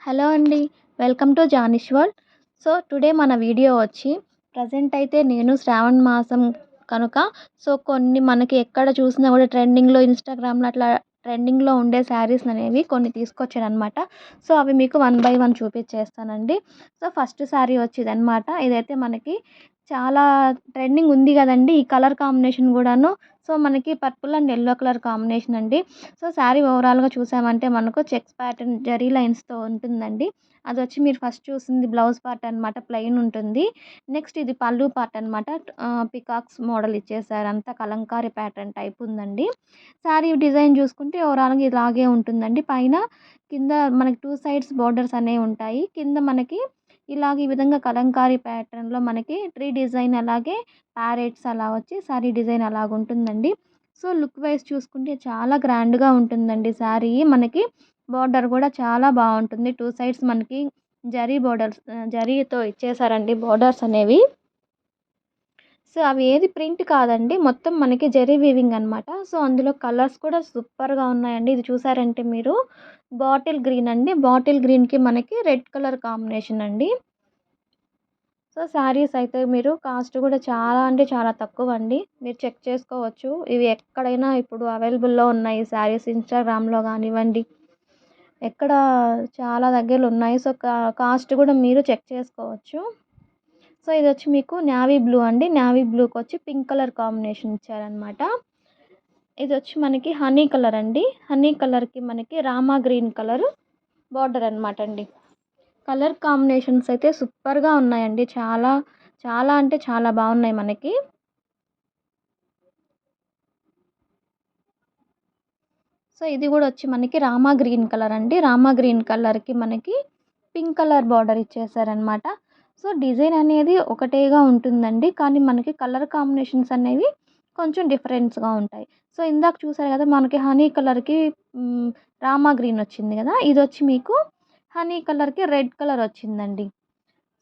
Hello అండి welcome to Janish world. So today మన video వచ్చి ప్రజెంట్ అయితే నేను శ్రావణ మాసం కనుక సో కొన్ని మనకి ఎక్కడ చూసినా కూడా ట్రెండింగ్లో ఇన్స్టాగ్రామ్లో అట్లా ట్రెండింగ్లో ఉండే శారీస్ అనేవి కొన్ని తీసుకొచ్చాను అనమాట సో అవి మీకు వన్ బై వన్ చూపించేస్తానండి సో ఫస్ట్ శారీ వచ్చేది అనమాట ఇదైతే మనకి చాలా ట్రెండింగ్ ఉంది కదండి ఈ కలర్ కాంబినేషన్ కూడాను. సో మనకి purple and yellow colour combination అండి. సో శారీ ఓవరాల్గా చూసామంటే మనకు చెక్స్ ప్యాటర్న్ జరీ లైన్స్తో ఉంటుందండి. అది వచ్చి మీరు ఫస్ట్ చూసింది బ్లౌజ్ పార్ట్ అనమాట ప్లెయిన్ ఉంటుంది. నెక్స్ట్ ఇది పళ్ళు పార్ట్ అనమాట పికాక్స్ మోడల్ ఇచ్చేసారు. అంతా కలంకారీ ప్యాటర్న్ టైప్ ఉందండి. శారీ డిజైన్ చూసుకుంటే ఓవరాల్గా ఇలాగే ఉంటుందండి. పైన కింద మనకి టూ సైడ్స్ బార్డర్స్ అనేవి ఉంటాయి. కింద మనకి ఇలాగ ఈ విధంగా కలంకారీ ప్యాటర్న్లో మనకి ట్రీ డిజైన్ అలాగే ప్యారెట్స్ అలా వచ్చి శారీ డిజైన్ అలాగ ఉంటుందండి. సో లుక్ వైజ్ చూసుకుంటే చాలా గ్రాండ్గా ఉంటుందండి శారీ. మనకి బార్డర్ కూడా చాలా బాగుంటుంది. టూ సైడ్స్ మనకి జరీ బార్డర్స్ జరీతో ఇచ్చేసారండి బార్డర్స్ అనేవి. సో అవి ఏది ప్రింట్ కాదండి. మొత్తం మనకి జరీ వీవింగ్ అనమాట సో అందులో కలర్స్ కూడా సూపర్గా ఉన్నాయండి. ఇది చూసారంటే మీరు బాటిల్ గ్రీన్ అండి. బాటిల్ గ్రీన్కి మనకి రెడ్ కలర్ కాంబినేషన్ అండి. సో శారీస్ అయితే మీరు కాస్ట్ కూడా చాలా అంటే చాలా తక్కువ అండి మీరు చెక్ చేసుకోవచ్చు. ఇవి ఎక్కడైనా ఇప్పుడు అవైలబుల్లో ఉన్నాయి. శారీస్ ఇన్స్టాగ్రామ్లో కానివ్వండి. ఎక్కడ చాలా దగ్గరలో ఉన్నాయి సో కాస్ట్ కూడా మీరు చెక్ చేసుకోవచ్చు. సో ఇది వచ్చి మీకు నావీ బ్లూ అండి. నావీ బ్లూకి వచ్చి పింక్ కలర్ కాంబినేషన్ ఇచ్చారనమాట ఇది వచ్చి మనకి హనీ కలర్ అండి. హనీ కలర్కి మనకి రామా గ్రీన్ కలర్ బార్డర్ అనమాట అండి. కలర్ కాంబినేషన్స్ అయితే సూపర్గా ఉన్నాయండి. చాలా చాలా అంటే చాలా బాగున్నాయి మనకి. సో ఇది కూడా వచ్చి మనకి రామా గ్రీన్ కలర్ అండి. రామా గ్రీన్ కలర్కి మనకి పింక్ కలర్ బార్డర్ ఇచ్చేసారనమాట సో డిజైన్ అనేది ఒకటేగా ఉంటుందండి. కానీ మనకి కలర్ కాంబినేషన్స్ అనేవి కొంచెం డిఫరెన్స్గా ఉంటాయి. సో ఇందాక చూసారు కదా మనకి హనీ కలర్కి రామా గ్రీన్ వచ్చింది కదా ఇది వచ్చి మీకు హనీ కలర్కి రెడ్ కలర్ వచ్చిందండి.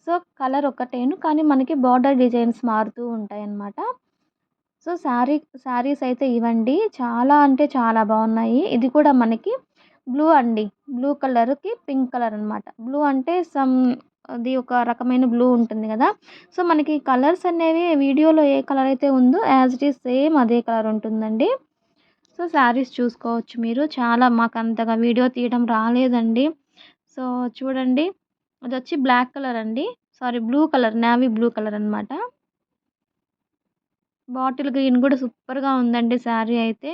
సో కలర్ ఒకటేను కానీ మనకి బార్డర్ డిజైన్స్ మారుతూ ఉంటాయి అన్నమాట సో శారీ శారీస్ అయితే ఇవ్వండి చాలా అంటే చాలా బాగున్నాయి. ఇది కూడా మనకి బ్లూ అండి. బ్లూ కలర్కి పింక్ కలర్ అనమాట బ్లూ అంటే సమ్ అది ఒక రకమైన బ్లూ ఉంటుంది కదా. సో మనకి కలర్స్ అనేవి వీడియోలో ఏ కలర్ అయితే ఉందో యాజ్ ఇట్ ఈస్ సేమ్ అదే కలర్ ఉంటుందండి. సో శారీస్ చూసుకోవచ్చు మీరు. చాలా మాకు అంతగా వీడియో తీయడం రాలేదండి. సో చూడండి. అది వచ్చి బ్లాక్ కలర్ అండి sorry blue colour navy blue colour అనమాట బాటిల్ గ్రీన్ కూడా సూపర్గా ఉందండి శారీ అయితే.